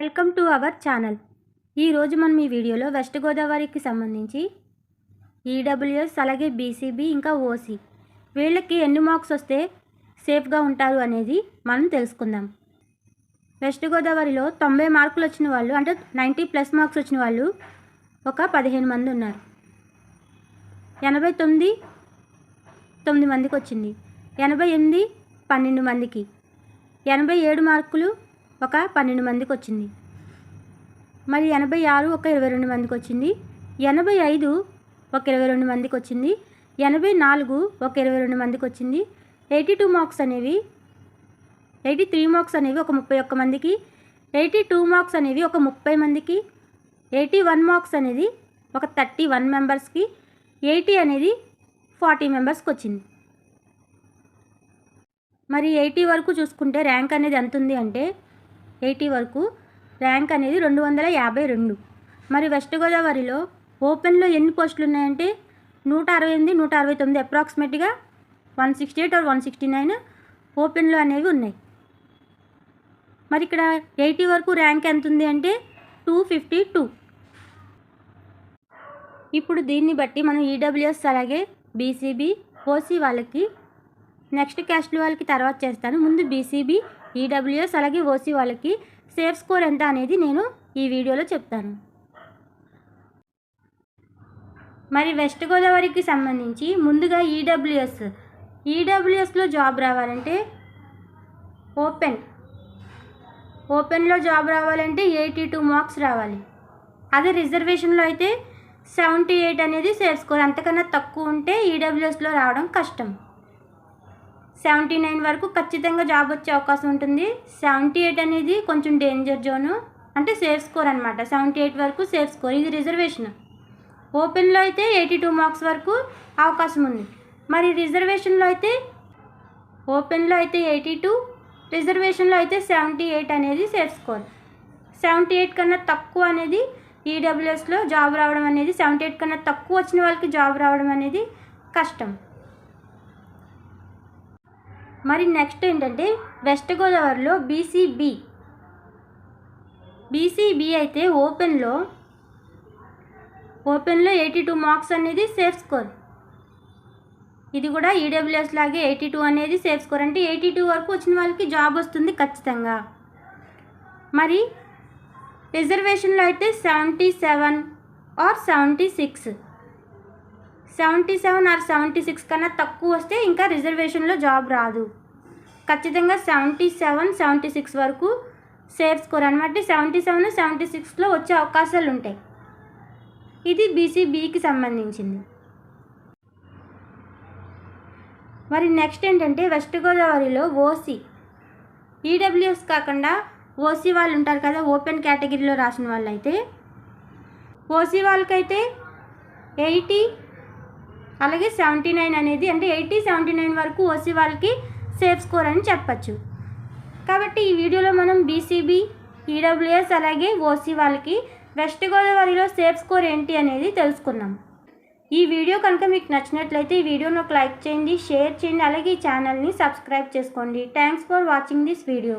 Welcome to our channel. ఈరోజు మనం ఈ వీడియోలో వెస్ట్ గోదావరికి సంబంధించి ఈడబ్ల్యూఎస్ అలాగే బీసీబీ ఇంకా ఓసీ వీళ్ళకి ఎన్ని మార్క్స్ వస్తే సేఫ్గా ఉంటారు అనేది మనం తెలుసుకుందాం. వెస్ట్ గోదావరిలో తొంభై మార్కులు వచ్చిన వాళ్ళు అంటే నైంటీ ప్లస్ మార్క్స్ వచ్చిన వాళ్ళు ఒక పదిహేను మంది ఉన్నారు. ఎనభై తొమ్మిది తొమ్మిది మందికి వచ్చింది. ఎనభై ఎనిమిది పన్నెండు మందికి. ఎనభై ఏడు మార్కులు ఒక పన్నెండు మందికి వచ్చింది మరి ఎనభై ఆరు ఒక ఇరవై రెండు మందికి వచ్చింది ఎనభై ఐదు ఒక ఇరవై రెండు మందికి వచ్చింది ఎనభై నాలుగు ఒక ఇరవై రెండు మందికి వచ్చింది ఎయిటీ టూ మార్క్స్ అనేవి ఎయిటీ త్రీ మార్క్స్ అనేవి ఒక ముప్పై ఒక్క మందికి ఎయిటీ టూ మార్క్స్ అనేవి ఒక ముప్పై మందికి ఎయిటీ వన్ మార్క్స్ అనేది ఒక థర్టీ వన్ మెంబర్స్కి ఎయిటీ అనేది ఫార్టీ మెంబర్స్కి వచ్చింది మరి ఎయిటీ వరకు చూసుకుంటే ర్యాంక్ అనేది ఎంత ఉంది అంటే ఎయిటీ వరకు ర్యాంక్ అనేది రెండు వందల యాభై రెండు. మరి వెస్ట్ గోదావరిలో ఓపెన్లో ఎన్ని పోస్టులు ఉన్నాయంటే నూట అరవై ఎనిమిది నూట అరవై తొమ్మిది అప్రాక్సిమేట్గా one sixty eight or one sixty nine ఓపెన్లో అనేవి ఉన్నాయి. మరి ఇక్కడ ఎయిటీ వరకు ర్యాంక్ ఎంత ఉంది అంటే టూ ఫిఫ్టీ టూ. ఇప్పుడు దీన్ని బట్టి మనం ఈడబ్ల్యూఎస్ అలాగే బీసీబీ ఓసీ వాళ్ళకి నెక్స్ట్ క్యాస్ట్ వాళ్ళకి తర్వాత చేస్తాను. ముందు బీసీబీ ఈడబ్ల్యూఎస్ అలాగే ఓసీ వాళ్ళకి సేఫ్ స్కోర్ ఎంత అనేది నేను ఈ వీడియోలో చెప్తాను. మరి వెస్ట్ గోదావరికి సంబంధించి ముందుగా ఈడబ్ల్యూఎస్. ఈడబ్ల్యూఎస్లో జాబ్ రావాలంటే ఓపెన్. ఓపెన్లో జాబ్ రావాలంటే ఎయిటీ టూ మార్క్స్ రావాలి. అదే రిజర్వేషన్లో అయితే సెవెంటీ ఎయిట్ అనేది సేఫ్ స్కోర్. అంతకన్నా తక్కువ ఉంటే ఈడబ్ల్యూఎస్లో రావడం కష్టం. సెవెంటీ నైన్ వరకు ఖచ్చితంగా జాబ్ వచ్చే అవకాశం ఉంటుంది. సెవెంటీ ఎయిట్ అనేది కొంచెం డేంజర్ జోను అంటే సేఫ్ స్కోర్ అనమాట సెవెంటీ ఎయిట్ వరకు సేఫ్ స్కోర్ ఇది రిజర్వేషన్ ఓపెన్లో అయితే ఎయిటీ టూ మార్క్స్ వరకు అవకాశం ఉంది. మరి రిజర్వేషన్లో అయితే ఓపెన్లో అయితే ఎయిటీ టూ రిజర్వేషన్లో అయితే సెవెంటీ ఎయిట్ అనేది సేఫ్ స్కోర్ సెవెంటీ ఎయిట్ కన్నా తక్కువ అనేది ఈడబ్ల్యూఎస్లో జాబ్ రావడం అనేది సెవెంటీ ఎయిట్ కన్నా తక్కువ వచ్చిన వాళ్ళకి జాబ్ రావడం అనేది కష్టం. మరి నెక్స్ట్ ఏంటంటే వెస్ట్ గోదావరిలో బీసీబీ. బీసీబీ అయితే ఓపెన్లో ఓపెన్లో ఎయిటీ టూ మార్క్స్ అనేది సేఫ్ స్కోర్. ఇది కూడా ఈడబ్ల్యూఎస్ లాగే ఎయిటీ టూ అనేది సేఫ్ స్కోర్. అంటే ఎయిటీ టూ వరకు వచ్చిన వాళ్ళకి జాబ్ వస్తుంది ఖచ్చితంగా. మరి రిజర్వేషన్లో అయితే seventy seven or seventy six. Seventy seven or seventy six కన్నా తక్కువ వస్తే ఇంకా రిజర్వేషన్లో జాబ్ రాదు. ఖచ్చితంగా సెవెంటీ సెవెన్ సెవెంటీ సిక్స్ వరకు సేఫ్ స్కోర్ అనమాట సెవెంటీ సెవెన్ సెవెంటీ సిక్స్లో వచ్చే అవకాశాలు ఉంటాయి. ఇది బీసీబీకి సంబంధించింది. మరి నెక్స్ట్ ఏంటంటే వెస్ట్ గోదావరిలో ఓసీ. ఈడబ్ల్యూఎస్ కాకుండా ఓసీ వాళ్ళు ఉంటారు కదా ఓపెన్ కేటగిరీలో రాసిన వాళ్ళు అయితే ఓసీ వాళ్ళకైతే ఎయిటీ అలాగే సెవెంటీ నైన్ అనేది అంటే ఎయిటీ సెవెంటీ నైన్ వరకు ఓసీ వాళ్ళకి సేఫ్ స్కోర్ అని చెప్పచ్చు. కాబట్టి ఈ వీడియోలో మనం బీసీబీ ఈడబ్ల్యూఎస్ అలాగే ఓసీ వాళ్ళకి వెస్ట్ గోదావరిలో సేఫ్ స్కోర్ ఏంటి అనేది తెలుసుకున్నాం ఈ వీడియో కనుక మీకు నచ్చినట్లయితే ఈ వీడియోను ఒక లైక్ చేయండి షేర్ చేయండి అలాగే ఈ ఛానల్ని సబ్స్క్రైబ్ చేసుకోండి. Thanks for watching this video.